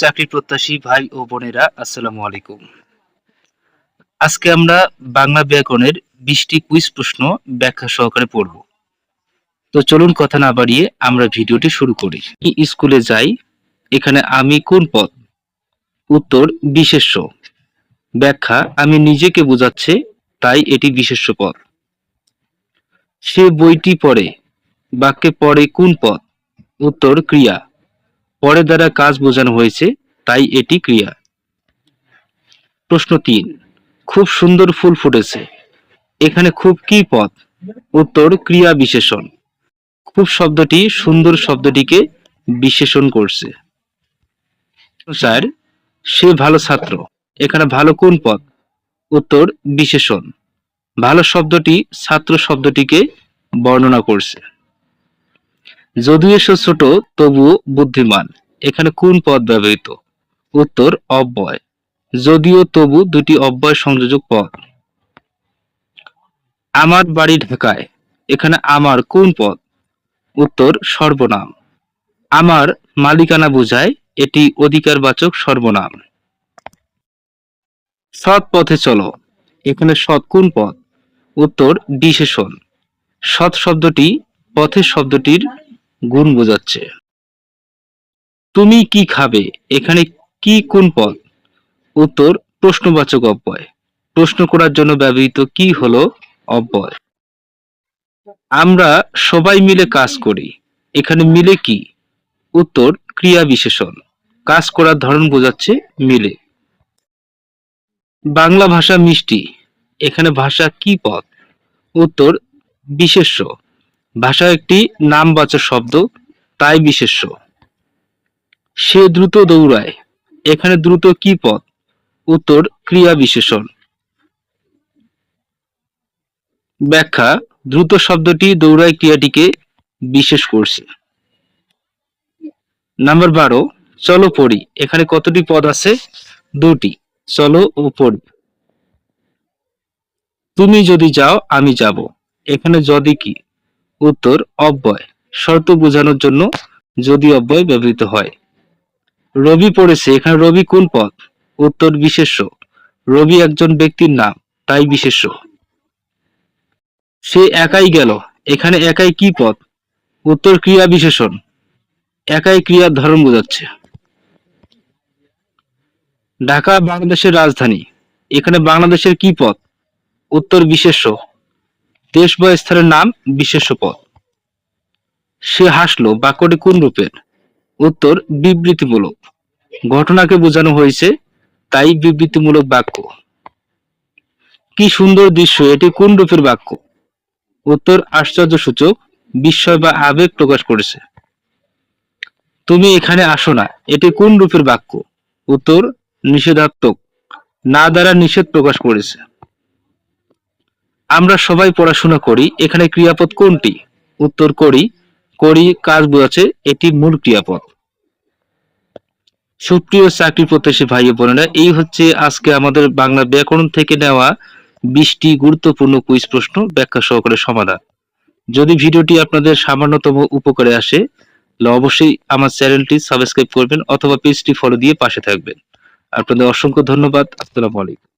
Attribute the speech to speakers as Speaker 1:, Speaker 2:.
Speaker 1: চাকরি প্রত্যাশী ভাই ও বোনেরা, আসসালামু আলাইকুম। আজকে আমরা বাংলা ব্যাকরণের বিশটি কুইজ প্রশ্ন ব্যাখ্যা সহকারে পড়ব। তো চলুন কথা না বাড়িয়ে আমরা ভিডিওটি শুরু করি। স্কুলে যাই, এখানে আমি কোন পদ? উত্তর, বিশেষ্য। ব্যাখ্যা, আমি নিজেকে বোঝাচ্ছে, তাই এটি বিশেষ্য পদ। সে বইটি পড়ে, বাক্যে পড়ে কোন পদ? উত্তর, ক্রিয়া। পরে দ্বারা কাজ বোঝানো হয়েছে, তাই এটি ক্রিয়া। প্রশ্ন তিন, খুব সুন্দর ফুল ফুটেছে। এখানে খুব কি পদ উত্তর, ক্রিয়া বিশেষণ। খুব শব্দটি সুন্দর শব্দটিকে বিশেষণ করছে। চার সে ভালো ছাত্র। এখানে ভালো কোন পদ উত্তর, বিশেষণ। ভালো শব্দটি ছাত্র শব্দটিকে বর্ণনা করছে। যদিও সে ছোট, তবুও বুদ্ধিমান। এখানে কোন পদ ব্যবহৃত? উত্তর, অব্যয়। যদিও তবু দুটি অব্যয় সংযোজক পদ। আমার বাড়ি ঢাকায়। এখানে আমার কোন পদ? উত্তর, সর্বনাম। আমার মালিকানা বোঝায়, এটি অধিকারবাচক সর্বনাম। সৎ পথে চলো। এখানে সৎ কোন পথ উত্তর, বিশেষণ। সৎ শব্দটি পথের শব্দটির গুণ বোঝাচ্ছে। তুমি কি খাবে? এখানে কি কোন পদ? উত্তর, প্রশ্নবাচক অব্যয়। প্রশ্ন করার জন্য ব্যবহৃত কি হলো? অব্যয়। আমরা সবাই মিলে কাজ করি। এখানে মিলে কি? উত্তর, ক্রিয়া বিশেষণ। কাজ করার ধরন বোঝাচ্ছে মিলে। বাংলা ভাষা মিষ্টি। এখানে ভাষা কি পদ? উত্তর, বিশেষ্য। ভাষা একটি নামবাচক শব্দ, তাই বিশেষ্য। সে দ্রুত দৌড়ায়। এখানে দ্রুত কি পদ উত্তর, ক্রিয়া বিশেষণ। ব্যাখ্যা, দ্রুত শব্দটি দৌড়ায় ক্রিয়াটিকে বিশেষ করছে। নাম্বার বারো, চলো পড়ি। এখানে কতটি পদ আছে? দুটি। চলো ও পড়ি। তুমি যদি যাও, আমি যাব। এখানে যদি কি? উত্তর অব্যয়। শর্ত বোঝানোর জন্য যদি অব্যয় ব্যবহৃত হয়। রবি পড়েছে, এখানে রবি কোন পদ উত্তর বিশেষ্য। রবি একজন ব্যক্তির নাম, তাই বিশেষ্য। সে একাই গেল, এখানে একাই কি পদ উত্তর ক্রিয়া বিশেষণ। একাই ক্রিয়ার ধরন বোঝাচ্ছে। ঢাকা, বাংলাদেশের রাজধানী। এখানে বাংলাদেশের কি পদ উত্তর বিশেষ্য। দেশ বা স্থানের নাম বিশেষ্য পদ সে হাসলো বাক্যটি কোন রূপের? উত্তর, বিবৃতিমূলক। ঘটনাকে বোঝানো হয়েছে, তাই বিবৃতিমূলক বাক্য। কি সুন্দর দৃশ্য, এটি কোন রূপের বাক্য? উত্তর, আশ্চর্যসূচক, বিস্ময় বা আবেগ প্রকাশ করেছে। তুমি এখানে আসো না, এটি কোন রূপের বাক্য? উত্তর, নিষেধাত্মক, না দ্বারা নিষেধ প্রকাশ করেছে। আমরা সবাই পড়াশোনা করি, এখানে ক্রিয়াপদ কোনটি? উত্তর করি করি, কাজ বোঝাচ্ছে, এটি মূল ক্রিয়াপদ। সুপ্রিয় চাকরি প্রত্যাশী ভাই বোনেরা, এই হচ্ছে আজকে আমাদের বাংলা ব্যাকরণ থেকে নেওয়া বিশটি গুরুত্বপূর্ণ কুইজ প্রশ্ন ব্যাখ্যা সহকারে সমাধান। যদি ভিডিওটি আপনাদের সামান্যতম উপকারে আসে অবশ্যই আমার চ্যানেলটি সাবস্ক্রাইব করবেন অথবা পেজটি ফলো দিয়ে পাশে থাকবেন। আপনাদের অসংখ্য ধন্যবাদ। আসসালামু আলাইকুম।